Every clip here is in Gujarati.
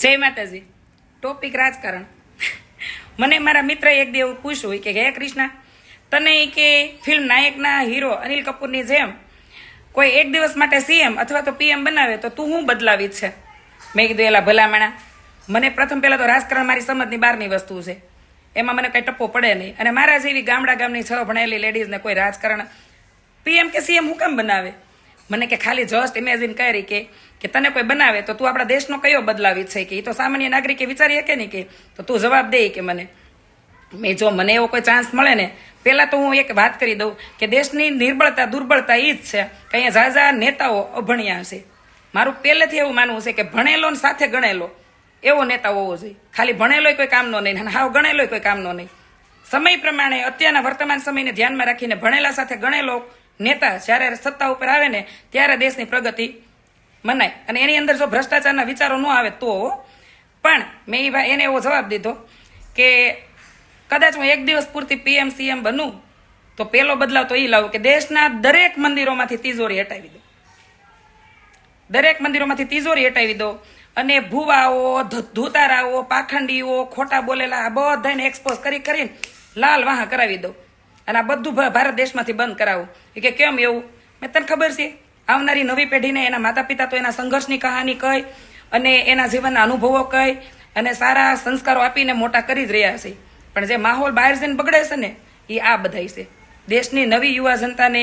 જય માતાજી. ટોપિક રાજકારણ. મને મારા મિત્ર એક દેવ પૂછ્યું કે, હે કૃષ્ણ, તને કે ફિલ્મ નાયકના હીરો અનિલ કપૂરની જેમ કોઈ એક દિવસ માટે સીએમ અથવા તો પીએમ બનાવે, તો તું હું બદલાવી છે? મેં કીધું, એલા ભલામણા, મને પ્રથમ પહેલાં તો રાજકારણ મારી સમજની બહારની વસ્તુ છે. એમાં મને કંઈ ટપ્પો પડે નહીં. અને મારા જેવી ગામડા ગામની છ ભણેલી લેડીઝને કોઈ રાજકારણ પીએમ કે સીએમ હું કેમ બનાવે? મને કે ખાલી જસ્ટ ઇમેજિન કરી કે કે તને કોઈ બનાવે તો તું આપણા દેશનો કયો બદલાવી છે કે એ તો સામાન્ય નાગરિકે વિચારી શકે નહીં કે, તો તું જવાબ દે કે મને. મેં જો મને એવો કોઈ ચાન્સ મળે ને, પહેલાં તો હું એક વાત કરી દઉં કે દેશની નિર્બળતા, દુર્બળતા એ જ છે કે અહીંયા ઝાઝા નેતાઓ અભણ્યા છે. મારું પહેલેથી એવું માનવું છે કે ભણેલો ને સાથે ગણેલો, એવો નેતા હોવો જોઈએ. ખાલી ભણેલો કોઈ કામનો નહીં અને હાવ ગણેલો કોઈ કામનો નહીં. સમય પ્રમાણે અત્યારના વર્તમાન સમયને ધ્યાનમાં રાખીને ભણેલા સાથે ગણેલો નેતા જ્યારે સત્તા ઉપર આવે ને ત્યારે દેશની પ્રગતિ મનાય. અને એની અંદર જો ભ્રષ્ટાચારના વિચારો ન આવે તો, પણ મેં એ ભાઈ એને એવો જવાબ દીધો કે કદાચ હું એક દિવસ પૂરતી પીએમ સીએમ બનું, તો પહેલો બદલાવ તો એ લાવું કે દેશના દરેક મંદિરોમાંથી તિજોરી હટાવી દો. દરેક મંદિરોમાંથી તિજોરી હટાવી દો. અને ભુવાઓ ધૂતારાઓ, પાખંડીઓ, ખોટા બોલેલા આ બધાને એક્સપોઝ કરી, કરીને લાલ વાહ કરાવી દો. અને આ બધું ભારત દેશમાંથી બંધ કરાવું. કે કેમ એવું? મેં તને ખબર છે. આવનારી નવી પેઢીને એના માતા પિતા તો એના સંઘર્ષની કહાની કહી અને એના જીવનના અનુભવો કહી અને સારા સંસ્કારો આપીને મોટા કરી જ રહ્યા છે. પણ જે માહોલ બહાર જઈને બગડે છે ને, એ આ બધાય છે. દેશની નવી યુવા જનતાને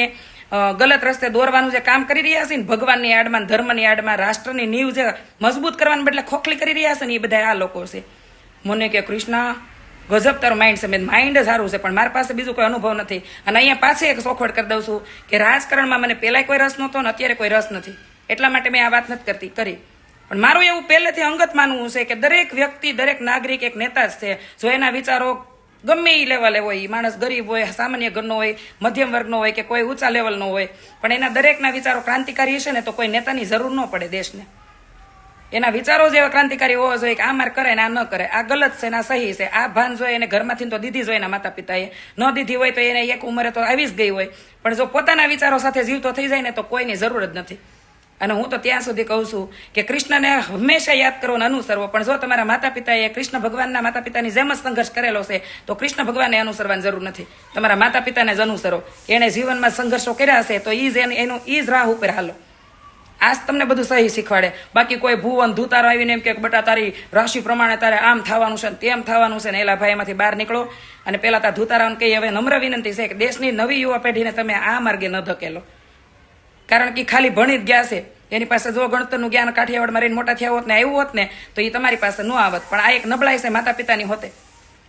ગલત રસ્તે દોરવાનું જે કામ કરી રહ્યા છે ને, ભગવાનની આડમાં, ધર્મની આડમાં, રાષ્ટ્રની નીવ જે મજબૂત કરવાને બદલે ખોખલી કરી રહ્યા છે ને, એ બધા આ લોકો છે. મને કે કૃષ્ણા ગજબ તારું માઇન્ડ છે. માઇન્ડ સારું છે, પણ મારી પાસે બીજું કોઈ અનુભવ નથી. અને અહીંયા પાછી એક સોખવડ કરી દઉં છું કે રાજકારણમાં મને પહેલાંય કોઈ રસ નહોતો ને અત્યારે કોઈ રસ નથી. એટલા માટે મેં આ વાત નથી કરતી, કરી. પણ મારું એવું પહેલેથી અંગત માનવું છે કે દરેક વ્યક્તિ, દરેક નાગરિક, એક નેતા જ છે. જો એના વિચારો ગમે એ લેવલે હોય એ માણસ ગરીબ હોય, સામાન્ય ઘરનો હોય, મધ્યમ વર્ગનો હોય કે કોઈ ઊંચા લેવલનો હોય, પણ એના દરેકના વિચારો ક્રાંતિકારી હશે ને તો કોઈ નેતાની જરૂર ન પડે દેશને. એના વિચારો જેવા ક્રાંતિકારી હોવા જોઈએ કે આ માર કરે ને આ ન કરે, આ ગલત છે ને આ સહી છે, આ ભાન જોઈએ એને ઘરમાંથી તો દીધી જોઈએ એના માતા પિતાએ ન દીધી હોય તો એને એક ઉંમરે તો આવી જ ગઈ હોય. પણ જો પોતાના વિચારો સાથે જીવતો થઈ જાય ને તો કોઈની જરૂર જ નથી. અને હું તો ત્યાં સુધી કહું છું કે કૃષ્ણને હંમેશા યાદ કરો અને અનુસરવો. પણ જો તમારા માતા પિતાએ કૃષ્ણ ભગવાનના માતા પિતાની જેમ જ સંઘર્ષ કરેલો છે, તો કૃષ્ણ ભગવાનને અનુસરવાની જરૂર નથી. તમારા માતા પિતાને જ અનુસરો. એણે જીવનમાં સંઘર્ષો કર્યા હશે તો એ જ એનું એ જ રાહ ઉપર હાલો. આજ તમને બધું સહી શીખવાડે. બાકી કોઈ ભુવન ધૂતારો આવીને એમ કે બટા તારી રાશિ પ્રમાણે તારે આમ થવાનું છે ને તેમ થવાનું છે ને એલા ભાઈ એમાંથી બહાર નીકળો. અને પેલા તાર ધૂતારાઓને કહીએ હવે નમ્ર વિનંતી છે કે દેશની નવી યુવા પેઢીને તમે આ માર્ગે ન ધકેલો. કારણ કે ખાલી ભણી જ ગયા છે. એની પાસે જો ગણતરનું જ્ઞાન કાઠિયાવાડમાં રહીને મોટા થયા હોત ને, આવ્યું હોત ને, તો એ તમારી પાસે ન આવત. પણ આ એક નબળાઈ છે માતા પિતાની હોતે.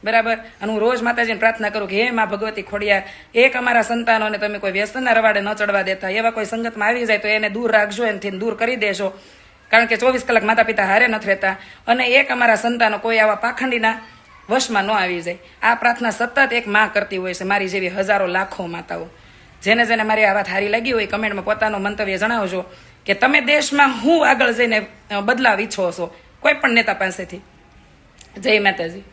બરાબર? અને હું રોજ માતાજીને પ્રાર્થના કરું કે હે મા ભગવતી ખોડિયાર, એક અમારા સંતાનોને તમે કોઈ વ્યસનના રવાડે ન ચડવા દેતા. એવા કોઈ સંગતમાં આવી જાય તો એને દૂર રાખજો, એનથી દૂર કરી દેજો. કારણ કે ચોવીસ કલાક માતા પિતા હારે નથી રહેતા. અને એક અમારા સંતાનો કોઈ આવા પાખંડીના વશમાં ન આવી જાય. આ પ્રાર્થના સતત એક માં કરતી હોય છે, મારી જેવી હજારો લાખો માતાઓ. જેને જેને મારી આ વાત હારી લાગી હોય કમેન્ટમાં પોતાનું મંતવ્ય જણાવજો કે તમે દેશમાં હું આગળ જઈને બદલાવ ઈચ્છો છો? કોઈ પણ નેતા પાસેથી. જય માતાજી.